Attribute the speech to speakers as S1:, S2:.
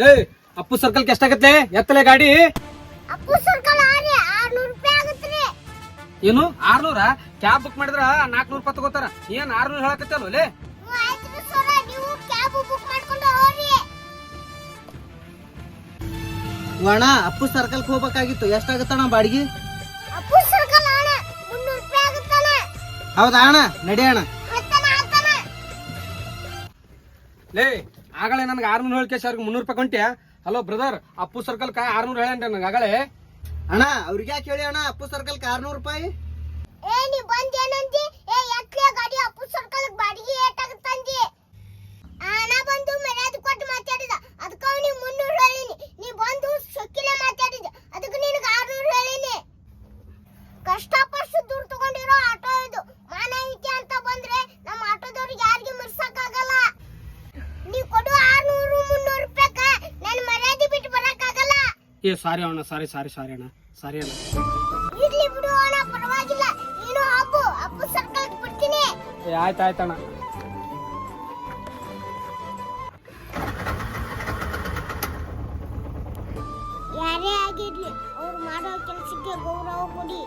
S1: ಲೇ ಅಪ್ಪು ಸರ್ಕಲ್ ಎಷ್ಟಾಗತ್ತೆ? ಎತ್ತಲೆ ಗಾಡಿ?
S2: ಅಪ್ಪು ಸರ್ಕಲ್ ಆರಿ ಆರ್ನೂರು ರೂಪಾಯಿ ಆಗತ್ರಿ.
S1: ಏನು? ಆರ್ನೂರ? ಕ್ಯಾಬ್ ಬುಕ್ ಮಾಡಿದ್ರ ನಾಲ್ಕನೂರ ರೂಪಾಯಿ ತಗೋತಾರ. ಏನ್ ಆರ್ನೂರ್ ಹೇಳಕತ್ತಲ್ಲ ಲೇ?
S2: ನೀವು ಆಯ್ತು ಸರ ನೀವು ಕ್ಯಾಬ್ ಬುಕ್ ಮಾಡ್ಕೊಂಡು ಹೋಗ್ರಿ.
S3: ಅಣ್ಣ ಅಪ್ಪು ಸರ್ಕಲ್ ಹೋಗ್ಬೇಕಾಗಿತ್ತು. ಎಷ್ಟಾಗತ್ತಣ್ಣ ಬಾಡಿಗೆ?
S2: ಅಪ್ಪು ಸರ್ಕಲ್ ಅಣ್ಣ ಮುನ್ನೂರು ರೂಪಾಯಿ ಆಗುತ್ತಾನ
S3: ಹೌದಾ ಅಣ್ಣ? ನಡಿ ಅಣ್ಣ.
S1: ಲೇ ಆಗಲೇ ನನ್ಗೆ ಹೇಳಿ ಕೇಸ್ ಅವ್ರಿಗೆ ಮುನ್ನೂರು ರೂಪಾಯಿ ಕೊಂಟೆ ಹಲೋ ಬ್ರದರ್ ಅಪ್ಪು ಸರ್ಕಲ್ ಕಾ ಆರ್ನೂರು ಹೇಳಂಟ ನನಗೆ ಆಗಲೇ.
S3: ಅಣ್ಣ ಅವ್ರಿಗೆ ಯಾಕೆ ಹೇಳಿ ಅಣ್ಣ ಅಪ್ಪು ಸರ್ಕಲ್ ಆರ್ನೂರು ರೂಪಾಯಿ?
S2: ಏ ನೀ ಬಂದ್ ಏನಂದಿ? ಏ ಎಕ್ಲೆ ಗಾಡಿ ಅಪ್ಪು ಸರ್ಕಲ್ ಬಾಡಿಗೆ ತಂದಿ ಅಣ್ಣ ಬಂದು ಮರ್ಯಾದೆ ಕೊಟ್ಟು ಮಾತಾಡಿದ. ಅದಕ್ಕೆ ಅವ್ನಿಗೆ ಮುನ್ನೂರು ಹೇಳಿನಿ. ನೀ ಬಂದು ಸೊಕ್ಕಿಲೆ ಮಾತಾಡಿದ. ಅದಕ್ಕೆ ನಿನಗೆ ಆರ್ನೂರು ಹೇಳಿನಿ. ಕಷ್ಟಪಟ್ಟು ದುಡ್ಡು ತಗೊಂಡಿರೋ ಆಟೋ
S1: ಏ ಸಾರಿ ಅಣ್ಣ ಸಾರಿ ಸಾರಿ ಸಾರಿ ಅಣ್ಣ ಸಾರಿ ಅಣ್ಣ.
S2: ಇರ್ಲಿ ಬಿಡು ಅಣ್ಣ ಪರವಾಗಿಲ್ಲ. ನೀನು ಅಪ್ಪು ಅಪ್ಪು ಸರ್ಕಲ್ ಬಿಡ್ತೀನಿ.
S1: ಏ ಆಯ್ತು ಆಯ್ತಣ್ಣ
S2: ಯಾರೇ ಆಗಿರ್ಲಿ ಅವ್ರು ಮಾಡೋ ಕೆಲಸಕ್ಕೆ ಗೌರವ ಕೊಡಿ.